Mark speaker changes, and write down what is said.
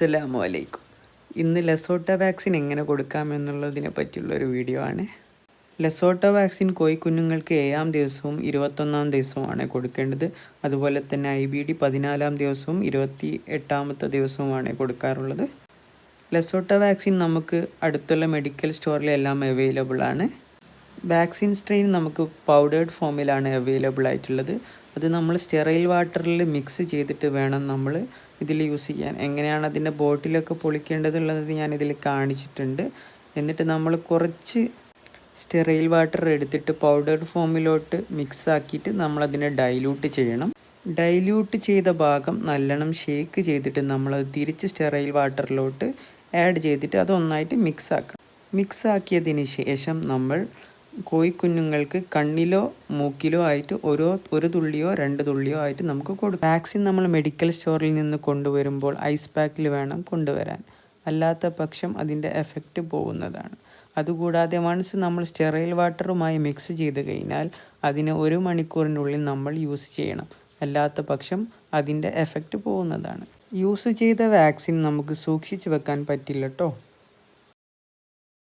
Speaker 1: അസ്സലാമു അലൈക്കും. ഇന്ന് ലെസോട്ട വാക്സിൻ എങ്ങനെ കൊടുക്കാമെന്നുള്ളതിനെ പറ്റിയുള്ള ഒരു വീഡിയോ ആണ്. ലെസോട്ട വാക്സിൻ കോഴിക്കുഞ്ഞുങ്ങൾക്ക് ഏഴാം ദിവസവും ഇരുപത്തൊന്നാം ദിവസവുമാണ് കൊടുക്കേണ്ടത്. അതുപോലെ തന്നെ ഐ ബി ഡി പതിനാലാം ദിവസവും ഇരുപത്തി എട്ടാമത്തെ ദിവസവുമാണ് കൊടുക്കാറുള്ളത്. ലെസോട്ട വാക്സിൻ നമുക്ക് അടുത്തുള്ള മെഡിക്കൽ സ്റ്റോറിലെല്ലാം അവൈലബിൾ ആണ്. വാക്സിൻ സ്ട്രെയിൻ നമുക്ക് പൗഡേർഡ് ഫോമിലാണ് അവൈലബിൾ ആയിട്ടുള്ളത്. അത് നമ്മൾ സ്റ്റെറൈൽ വാട്ടറിൽ മിക്സ് ചെയ്തിട്ട് വേണം നമ്മൾ ഇതിൽ യൂസ് ചെയ്യാൻ. എങ്ങനെയാണ് അതിന്റെ ബോട്ടിലൊക്കെ പൊളിക്കേണ്ടതുള്ളത് ഞാൻ ഇതിൽ കാണിച്ചിട്ടുണ്ട്. എന്നിട്ട് നമ്മൾ കുറച്ച് സ്റ്റെറൈൽ വാട്ടർ എടുത്തിട്ട് പൗഡേർഡ് ഫോമിലോട്ട് മിക്സ് ആക്കിയിട്ട് നമ്മളതിനെ ഡൈല്യൂട്ട് ചെയ്യണം. ഡൈല്യൂട്ട് ചെയ്ത ഭാഗം നല്ലോണം ഷേക്ക് ചെയ്തിട്ട് നമ്മളത് തിരിച്ച് സ്റ്റെറൈൽ വാട്ടറിലോട്ട് ആഡ് ചെയ്തിട്ട് അതൊന്നായിട്ട് മിക്സ് ആക്കണം. മിക്സ് ആക്കിയതിന് ശേഷം നമ്മൾ കോഴിക്കുഞ്ഞുങ്ങൾക്ക് കണ്ണിലോ മൂക്കിലോ ആയിട്ട് ഓരോ ഒരു തുള്ളിയോ രണ്ട് തുള്ളിയോ ആയിട്ട് നമുക്ക് കൊടുക്കും. വാക്സിൻ നമ്മൾ മെഡിക്കൽ സ്റ്റോറിൽ നിന്ന് കൊണ്ടുവരുമ്പോൾ ഐസ് പാക്കിൽ വേണം കൊണ്ടുവരാൻ. അല്ലാത്ത പക്ഷം അതിന്റെ എഫക്റ്റ് പോകുന്നതാണ്. അതുകൂടാതെ വൺസ് നമ്മൾ സ്റ്റെറൈൽ വാട്ടറുമായി മിക്സ് ചെയ്ത് കഴിഞ്ഞാൽ അതിന് ഒരു മണിക്കൂറിനുള്ളിൽ നമ്മൾ യൂസ് ചെയ്യണം. അല്ലാത്ത പക്ഷം അതിന്റെ എഫക്റ്റ് പോകുന്നതാണ്. യൂസ് ചെയ്ത വാക്സിൻ നമുക്ക് സൂക്ഷിച്ചു വെക്കാൻ പറ്റില്ല കേട്ടോ